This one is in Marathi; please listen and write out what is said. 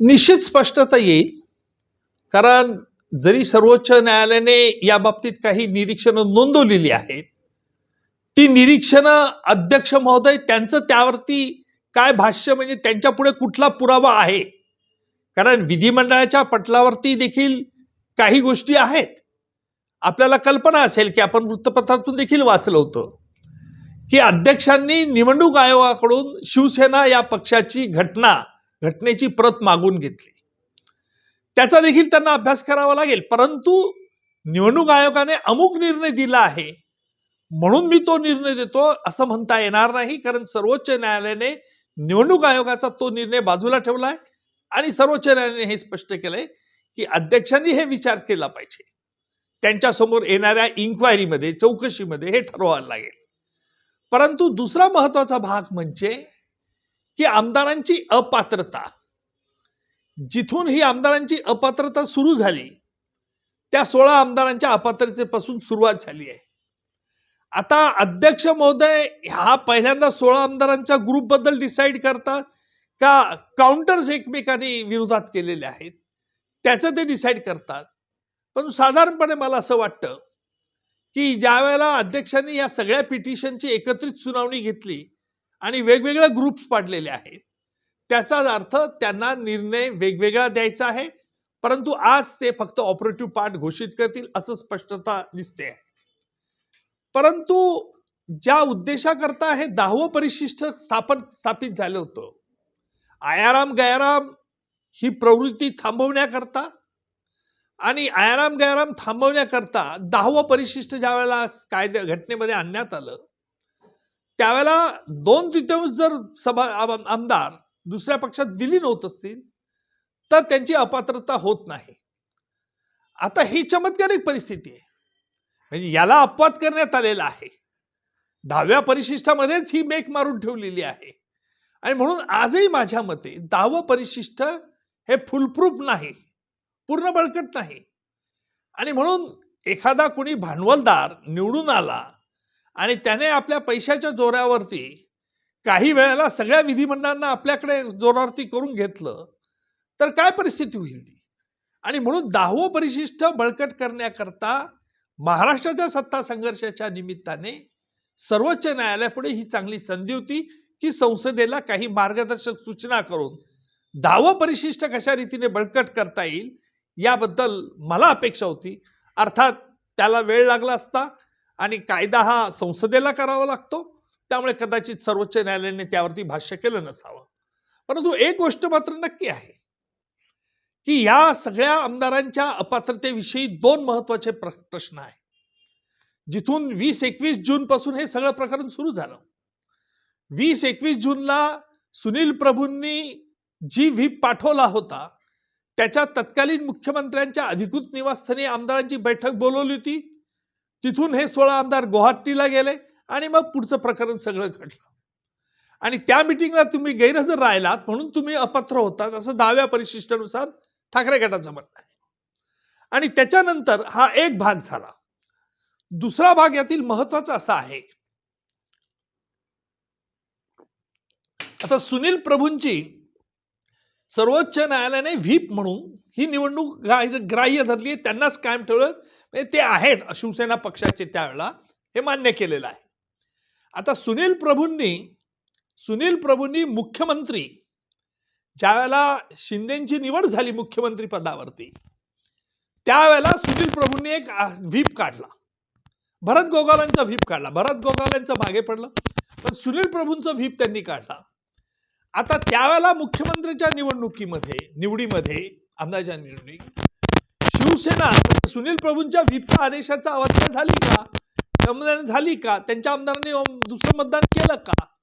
निश्चित स्पष्टता येईल. कारण जरी सर्वोच्च न्यायालयाने या बाबतीत काही निरीक्षणं नोंदवलेली आहेत ती निरीक्षणं अध्यक्ष महोदय त्यांचं त्यावरती काय भाष्य म्हणजे त्यांच्या पुढे कुठला पुरावा आहे? कारण विधिमंडळाच्या पटलावरती देखील काही गोष्टी आहेत. आपल्याला कल्पना असेल की आपण वृत्तपत्रातून देखील वाचलं होतं की अध्यक्षांनी निवडणूक आयोगाकडून शिवसेना या पक्षाची घटना घटनेची प्रत मागून घेतली. त्याचा देखील त्यांना अभ्यास करावा लागेल. परंतु निवडणूक आयोगाने अमुक निर्णय दिला आहे. म्हणून मी तो निर्णय देतो असं म्हणता येणार नाही. कारण सर्वोच्च न्यायालयाने निवडणूक आयोगाचा तो निर्णय बाजूला ठेवलाय. आणि सर्वोच्च न्यायालयाने हे स्पष्ट केलंय की अध्यक्षांनी हे विचार केला पाहिजे. त्यांच्यासमोर येणाऱ्या इन्क्वायरीमध्ये चौकशीमध्ये हे ठरवायला लागेल. परंतु दुसरा महत्त्वाचा भाग म्हणजे की आमदारांची अपात्रता. जिथून ही आमदारांची अपात्रता सुरू झाली त्या सोळा आमदारांच्या अपात्रतेपासून सुरुवात झाली आहे. आता अध्यक्ष महोदय हा पहिल्यांदा सोळा आमदारांच्या ग्रुपबद्दल डिसाईड करतात का काउंटर्स एकमेकांनी विरोधात केलेले आहेत? त्याचं ते डिसाईड करतात. पण साधारणपणे मला असं वाटतं की ज्या वेळेला अध्यक्षांनी या सगळ्या पिटिशनची एकत्रित सुनावणी घेतली आणि वेगवेगळे ग्रुप्स पाडलेले आहेत. त्याचाच अर्थ त्यांना निर्णय वेगवेगळा द्यायचा आहे परंतु आज ते फक्त ऑपरेटिव्ह पार्ट घोषित करतील असं स्पष्टता दिसते. आहे परंतु ज्या उद्देशाकरता हे दहावं परिशिष्ट स्थापन स्थापित झालं होतं आयाराम गयाराम ही प्रवृत्ती थांबवण्याकरता आणि आयाराम गयाराम थांबवण्याकरता दहावं परिशिष्ट ज्या वेळेला कायद्या घटनेमध्ये आणण्यात आलं त्यावेळेला दोन तृतीयांश जर सभा आम- आमदार दुसऱ्या पक्षात विलीन होत असतील तर त्यांची अपात्रता होत नाही. आता ही चमत्कारिक परिस्थिती आहे. म्हणजे याला अपवाद करण्यात आलेला आहे. दहाव्या परिशिष्टामध्येच ही मेक मारून ठेवलेली आहे. आणि म्हणून आजही माझ्या मते दहावं परिशिष्ट हे फुलप्रूफ नाही पूर्ण बळकट नाही. आणि म्हणून एखादा कोणी भांडवलदार निवडून आला आणि त्याने आपल्या पैशाच्या जोरावरती काही वेळेला सगळ्या विधिमंडळांना आपल्याकडे जोरावरती करून घेतलं तर काय परिस्थिती होईल ती? आणि म्हणून दहावं परिशिष्ट बळकट करण्याकरता महाराष्ट्राच्या सत्ता संघर्षाच्या निमित्ताने सर्वोच्च न्यायालयापुढे ही चांगली संधी होती की संसदेला काही मार्गदर्शक सूचना करून दहावं परिशिष्ट कशा रीतीने बळकट करता येईल याबद्दल मला अपेक्षा होती. अर्थात त्याला वेळ लागला असता आणि कायदा हा संसदेला करावा लागतो त्यामुळे कदाचित सर्वोच्च न्यायालयाने त्यावरती भाष्य केलं नसावं. परंतु एक गोष्ट मात्र नक्की आहे की या सगळ्या आमदारांच्या अपात्रतेविषयी दोन महत्त्वाचे प्र- प्रश्न आहे जिथून वीस एकवीस जून पासून हे सगळं प्रकरण सुरू झालं. वीस एकवीस जूनला सुनील प्रभूंनी जी व्हीप पाठवला होता त्याच्या तत्कालीन मुख्यमंत्र्यांच्या अधिकृत निवासस्थानी आमदारांची बैठक बोलवली होती. तिथून हे सोळा आमदार गुवाहाटीला गेले आणि मग पुढचं प्रकरण सगळं घडलं. आणि त्या मिटिंगला तुम्ही गैरहजर राहिलात म्हणून तुम्ही अपत्र होतात असं दहाव्या परिशिष्टानुसार ठाकरे गटाचं म्हणणं आहे. आणि त्याच्यानंतर हा एक भाग झाला. दुसरा भाग यातील महत्त्वाचा असा आहे. आता सुनील प्रभूंची सर्वोच्च न्यायालयाने व्हीप म्हणून ही निवडणूक ग्राह्य धरली आहे त्यांनाच कायम ठेवलं. म्हणजे ते आहेत शिवसेना पक्षाचे त्यावेळेला हे मान्य केलेलं आहे. आता सुनील प्रभूंनी सुनील प्रभूंनी मुख्यमंत्री ज्यावेळेला शिंदेची निवड झाली मुख्यमंत्री पदावरती त्यावेळेला सुनील प्रभूंनी एक व्हीप काढला. भरत गोगालांचा व्हीप काढला. भरत गोगालांचं मागे पडलं पण सुनील प्रभूंचा व्हीप त्यांनी काढला. आता त्यावेळेला मुख्यमंत्र्यांच्या निवडणुकीमध्ये निवडीमध्ये आमदारच्या निवडणुकीत शिवसेना सुनील प्रभूंच्या व्हीपच्या आदेशाचा अवस्था झाली का? झाली का? त्यांच्या आमदारांनी दुसरं मतदान केलं का?